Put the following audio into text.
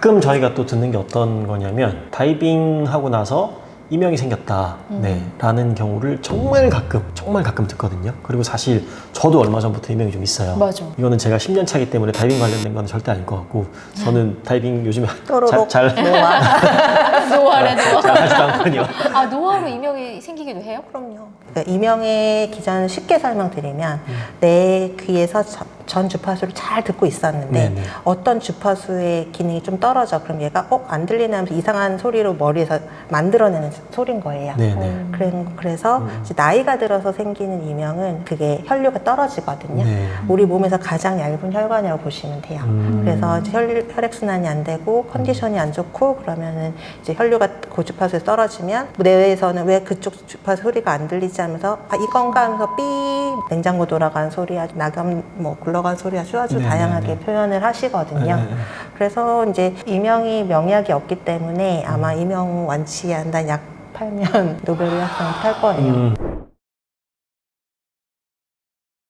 가끔 저희가 또 듣는 게 어떤 거냐면 다이빙 하고 나서 이명이 생겼다 음. 네, 라는 경우를 정말 가끔 정말 가끔 듣거든요 그리고 사실 저도 얼마 전부터 이명이 좀 있어요 맞아. 이거는 제가 10년 차기 때문에 다이빙 관련된 건 절대 아닐 것 같고 저는 다이빙 요즘에 또로록 잘, 잘, 노아. 노화래 노화. 잘 하지도 않거든요 아 노화로 이명이 생기기도 해요? 그럼요. 그러니까 이명의 기전을 쉽게 설명드리면 음. 내 귀에서 저- 전 주파수를 잘 듣고 있었는데 네네. 어떤 주파수의 기능이 좀 떨어져 그럼 얘가 어안 들리나 하면서 이상한 소리로 머리에서 만들어내는 소리인 거예요. 네네 그래- 그래서 음. 이제 나이가 들어서 생기는 이명은 그게 혈류가 떨어지거든요. 네. 우리 몸에서 가장 얇은 혈관이라고 보시면 돼요. 음. 그래서 이제 혈, 혈액 순환이 안 되고 컨디션이 안 좋고 그러면은 이제 혈류가 고주파수에 떨어지면 뇌에서는 왜 그쪽 주파수 소리가 안 들리지 하면서 아 이건가 하면서 삐 냉장고 돌아가는 소리 야 낙엽 뭐 굴러 가는 소리야 아주 네, 다양하게 네, 네. 표현을 하시거든요. 네, 네. 그래서 이제 이명이 명약이 없기 때문에 아마 이명 완치한다는 약 팔면 노벨 의학상 탈 거예요. 음.